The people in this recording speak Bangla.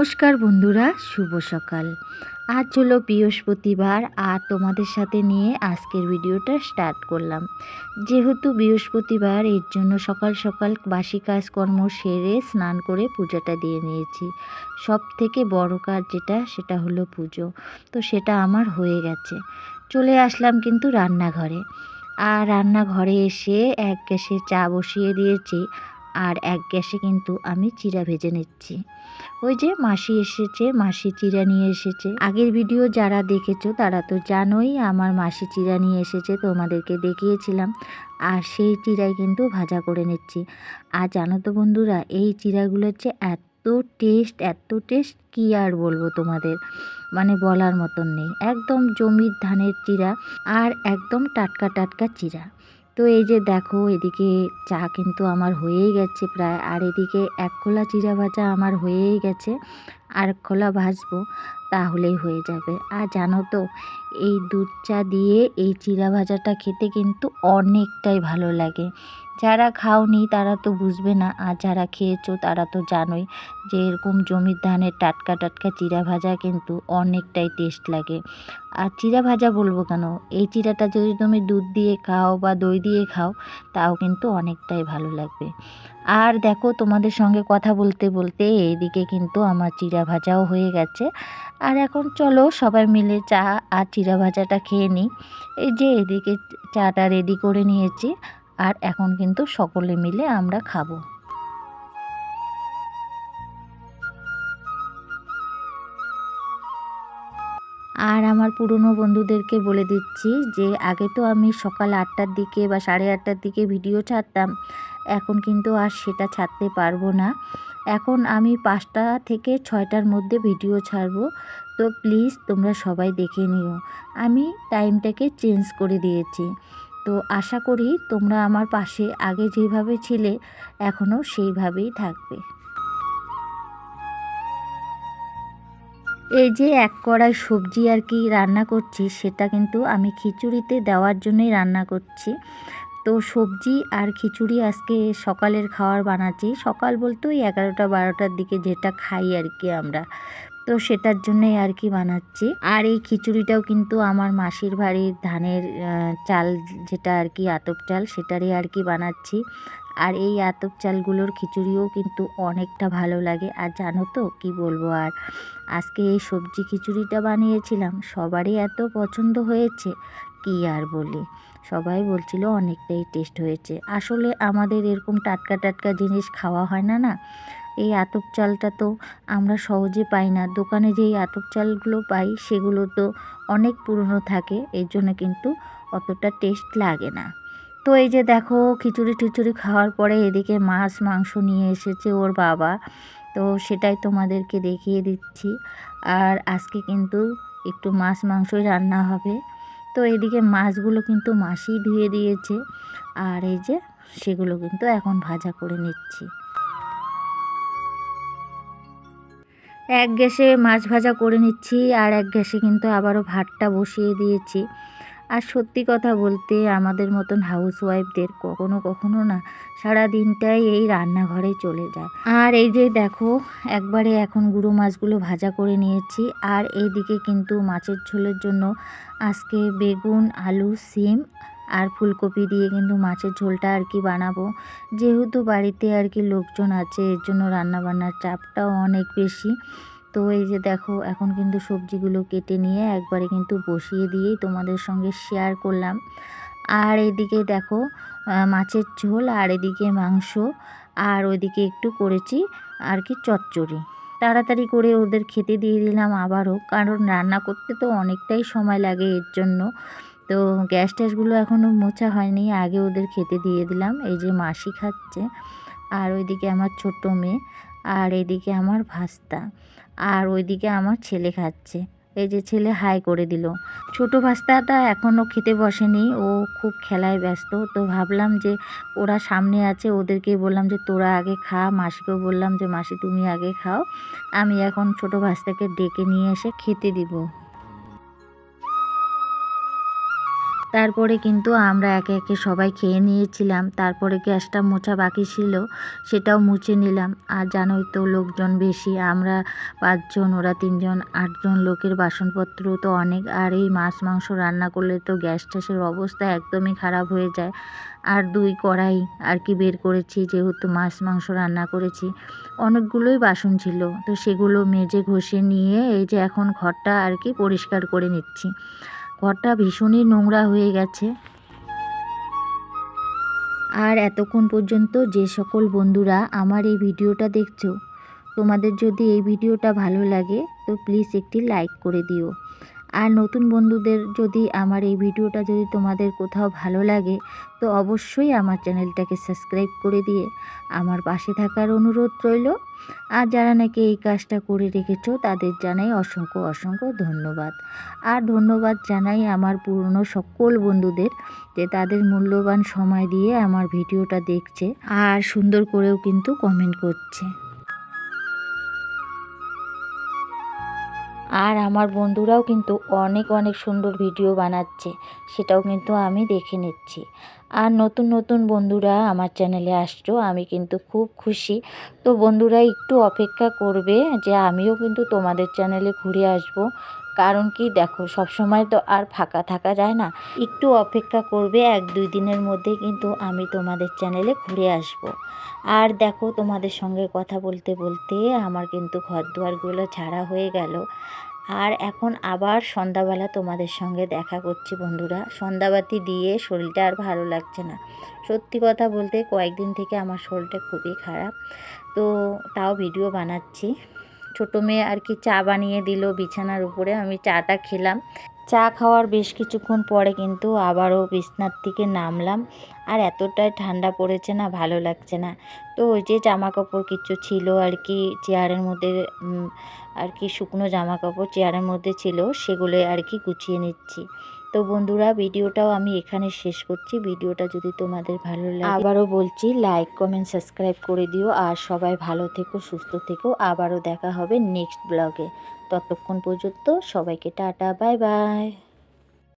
নমস্কার বন্ধুরা, শুভ সকাল। আজ হলো বৃহস্পতিবার, আর তোমাদের সাথে নিয়ে আজকের ভিডিওটা স্টার্ট করলাম। যেহেতু বৃহস্পতিবার, এর জন্য সকাল সকাল বাসি কাজকর্ম সেরে স্নান করে পূজাটা দিয়ে নিয়েছি। সব থেকে বড় কাজ যেটা, সেটা হলো পুজো। তো সেটা আমার হয়ে গেছে। চলে আসলাম কিন্তু রান্নাঘরে। আর রান্নাঘরে এসে এক গ্যাসে চা বসিয়ে দিয়েছি। আর এক গ্যাসে কিন্তু আমি চিরা ভেজে নিচ্ছি। ওই যে মাসি এসেছে, মাসি চিরা নিয়ে এসেছে। আগের ভিডিও যারা দেখেছ তারা তো জানোই আমার মাসি চিরা নিয়ে এসেছে, তোমাদেরকে দেখিয়েছিলাম। আর সেই চিরাই কিন্তু ভাজা করে নিচ্ছি। আর জানো তো বন্ধুরা, এই চিরাগুলো হচ্ছে এত টেস্ট এত টেস্ট, কি আর বলব তোমাদের? মানে বলার মতন নেই। একদম জমির ধানের চিরা আর একদম টাটকা টাটকা চিরা। তো এই যে দেখো, এদিকে চা কিন্তু আমার হয়েই গেছে প্রায়, আর এদিকে এক খোলা চিরা ভাজা আমার হয়েই গেছে, আর খোলা ভাজবো তাহলেই হয়ে যাবে। আর জানো তো, এই দুধ চা দিয়ে এই চিরা ভাজাটা খেতে কিন্তু অনেকটাই ভালো লাগে। যারা খাওনি তারা তো বুঝবে না, আর যারা খেয়েছো তারা তো জানোই যে এরকম জমির ধানের টাটকা টাটকা চিরা ভাজা কিন্তু অনেকটাই টেস্ট লাগে। আর চিরা ভাজা বলব কেন? এই চিরাটা যদি তুমি দুধ দিয়ে খাও বা দই দিয়ে খাও, তাও কিন্তু অনেকটাই ভালো লাগবে। আর দেখো তোমাদের সঙ্গে কথা বলতে বলতে এইদিকে কিন্তু আমার চিরা ভাজাও হয়ে গেছে। আর এখন চলো সবাই মিলে চা আর চিরা ভাজাটা খেয়ে নিই। এই যে এদিকে চাটা রেডি করে নিয়েছি। আর এখন কিন্তু সকলে মিলে আমরা খাব। আর আমার পুরনো বন্ধুদেরকে বলে দিচ্ছি যে, আগে তো আমি সকাল আটটার দিকে বা সাড়ে আটটার দিকে ভিডিও ছাড়তাম, এখন কিন্তু আর সেটা ছাড়তে পারব না। এখন আমি পাঁচটা থেকে ছয়টার মধ্যে ভিডিও ছাড়বো, তো প্লিজ তোমরা সবাই দেখে নিও। আমি টাইমটাকে চেঞ্জ করে দিয়েছি। তো আশা করি তোমরা আমার পাশে আগে যেভাবে ছিলে এখনও সেইভাবেই থাকবে। এই যে এক কড়াই সবজি আর কি রান্না করছি, সেটা কিন্তু আমি খিচুড়িতে দেওয়ার জন্যই রান্না করছি। তো সবজি আর খিচুড়ি আজকে সকালের খাওয়ার বানাচ্ছি। সকাল বলতে ওই এগারোটা বারোটার দিকে যেটা খাই আর কি আমরা। তো সেটার জন্যই আর কি বানাচ্ছি। আর এই খিচুড়িটাও কিন্তু আমার মাসির বাড়ির ধানের চাল যেটা আর কি আতপ চাল, সেটারই আর কি বানাচ্ছি। আর এই আতপ চালগুলোর খিচুড়িও কিন্তু অনেকটা ভালো লাগে। আর জানো তো কি বলব আর, আজকে এই সবজি খিচুড়িটা বানিয়েছিলাম, সবারই এত পছন্দ হয়েছে, কি আর বলি? সবাই বলছিল অনেকটাই টেস্ট হয়েছে। আসলে আমাদের এরকম টাটকা টাটকা জিনিস খাওয়া হয় না না এই আতপ চালটা তো আমরা সহজে পাই না। দোকানে যেই আতপ চালগুলো পাই, সেগুলো তো অনেক পুরনো থাকে, এর জন্য কিন্তু অতটা টেস্ট লাগে না। তো এই যে দেখো, খিচুড়ি টিচুড়ি খাওয়ার পরে এদিকে মাছ, মাংস নিয়ে এসেছে ওর বাবা। তো সেটাই তোমাদেরকে দেখিয়ে দিচ্ছি। আর আজকে কিন্তু একটু মাছ, মাংসই রান্না হবে। তো এদিকে মাছগুলো কিন্তু মাসি ধুয়ে দিয়েছে। আর এই যে সেগুলো কিন্তু এখন ভাজা করে নিচ্ছি। এক গ্যাসে মাছ ভাজা করে নিচ্ছি আর এক গ্যাসে কিন্তু আবারও ভাতটা বসিয়ে দিয়েছি। আর সত্যি কথা বলতে আমাদের মতন হাউস ওয়াইফদের কখনো কখনো না সারা দিনটাই এই রান্নাঘরে চলে যায়। আর এই যে দেখো, একবারে এখন গুঁড়ো মাছগুলো ভাজা করে নিয়েছি আর এইদিকে কিন্তু মাছের ঝোলের জন্য আজকে বেগুন, আলু, সিম আর ফুলকপি দিয়ে কিন্তু মাছের ঝোলটা আর কি বানাবো। যেহেতু বাড়িতে আর কি লোকজন আছে, এর জন্য রান্নাবান্নার চাপটাও অনেক বেশি। তো এই যে দেখো, এখন কিন্তু সবজিগুলো কেটে নিয়ে একবারে কিন্তু বসিয়ে দিয়েই তোমাদের সঙ্গে শেয়ার করলাম। আর এদিকে দেখো মাছের ঝোল আর এদিকে মাংস। আর ওইদিকে একটু করেছি আর কি চচ্চড়ি। তাড়াতাড়ি করে ওদের খেতে দিয়ে দিলাম আবারও, কারণ রান্না করতে তো অনেকটাই সময় লাগে এর জন্য। তো গ্যাস ট্যাসগুলো এখনও মোছা হয়নি, আগে ওদের খেতে দিয়ে দিলাম। এই যে মাসি খাচ্ছে, আর ওইদিকে আমার ছোট মেয়ে, আর এদিকে আমার ভাস্তা, আর ওইদিকে আমার ছেলে খাচ্ছে। এই যে ছেলে হাই করে দিল। ছোটো ভাস্তাটা এখনও খেতে বসেনি, ও খুব খেলায় ব্যস্ত। তো ভাবলাম যে ওরা সামনে আছে ওদেরকে বললাম যে তোরা আগে খা। মাসিকেও বললাম যে, মাসি, তুমি আগে খাও। আমি এখন ছোটো ভাস্তাকে ডেকে নিয়ে এসে খেতে দিব। তারপরে কিন্তু আমরা একে একে সবাই খেয়ে নিয়েছিলাম। তারপরে গ্যাসটা মোছা বাকি ছিল, সেটাও মুছে নিলাম। আর জানোই তো লোকজন বেশি, আমরা পাঁচজন, ওরা তিনজন, আটজন লোকের বাসনপত্র তো অনেক। আর এই মাছ মাংস রান্না করলে তো গ্যাস ট্যাসের অবস্থা একদমই খারাপ হয়ে যায়। আর দুই কড়াই আর কি বের করেছি, যেহেতু মাছ মাংস রান্না করেছি, অনেকগুলোই বাসন ছিল। তো সেগুলো মেজে ঘষে নিয়ে এই যে এখন ঘরটা আর কি পরিষ্কার করে নিচ্ছি। ঘরটা ভীষণই নোংরা হয়ে গেছে। আর এতক্ষণ পর্যন্ত যে সকল বন্ধুরা আমার এই ভিডিওটা দেখছ, তোমাদের যদি এই ভিডিওটা ভালো লাগে, তো প্লিজ একটি লাইক করে দিও। আর নতুন বন্ধুদের যদি আমার এই ভিডিওটা যদি তোমাদের কোথাও ভালো লাগে, তো অবশ্যই আমার চ্যানেলটাকে সাবস্ক্রাইব করে দিয়ে আমার পাশে থাকার অনুরোধ রইল। আর যারা নাকি এই কাজটা করে রেখেছো, তাদের জানাই অসংখ্য অসংখ্য ধন্যবাদ। আর ধন্যবাদ জানাই আমার পুরনো সকল বন্ধুদের যে তাদের মূল্যবান সময় দিয়ে আমার ভিডিওটা দেখছে আর সুন্দর করেও কিন্তু কমেন্ট করছে। আর আমার বন্ধুরাও কিন্তু অনেক অনেক সুন্দর ভিডিও বানাচ্ছে। সেটাও কিন্তু আমি দেখে নিচ্ছি। আর নতুন নতুন বন্ধুরা আমার চ্যানেলে আসছো, আমি কিন্তু খুব খুশি। তো বন্ধুরা একটু অপেক্ষা করবে যে আমিও কিন্তু তোমাদের চ্যানেলে ঘুরে আসব। কারণ কি দেখো সব সময় তো আর ফাঁকা থাকা যায় না। একটু অপেক্ষা করবে, এক, দুই দিনের মধ্যে কিন্তু আমি তোমাদের চ্যানেলে ঘুরে আসব। আর দেখো, তোমাদের সঙ্গে কথা বলতে বলতে আমার কিন্তু ঘর দুয়ারগুলো ছাড়া হয়ে গেল। আর এখন আবার সন্ধ্যাবেলা তোমাদের সঙ্গে দেখা করছি বন্ধুরা। সন্ধ্যাবাতি দিয়ে শরীরটা আর ভালো লাগছে না। সত্যি কথা বলতে কয়েকদিন থেকে আমার শরীরটা খুবই খারাপ। তো তাও ভিডিও বানাচ্ছি। ছোটো মেয়ে আর কি চা বানিয়ে দিল বিছানার উপরে, আমি চাটা খেলাম। চা খাওয়ার বেশ কিছুক্ষণ পরে কিন্তু আবারও বিছনার থেকে নামলাম। আর এতটাই ঠান্ডা পড়েছে না, ভালো লাগছে না। তো ওই যে জামা কাপড় কিছু ছিল আর কি, চেয়ারের মধ্যে আর কি শুকনো জামা কাপড় চেয়ারের মধ্যে ছিল, সেগুলো আর কি গুছিয়ে নিচ্ছি। তো বন্ধুরা, ভিডিওটাও আমি এখানে শেষ করছি। ভিডিওটা যদি তোমাদের ভালো লাগে আবারও বলছি লাইক কমেন্ট সাবস্ক্রাইব করে দিও। আর সবাই ভালো থেকো, সুস্থ থেকো। আবারও দেখা হবে নেক্সট ব্লগে ততক্ষণ পর্যন্ত সবাইকে টাটা বাই বাই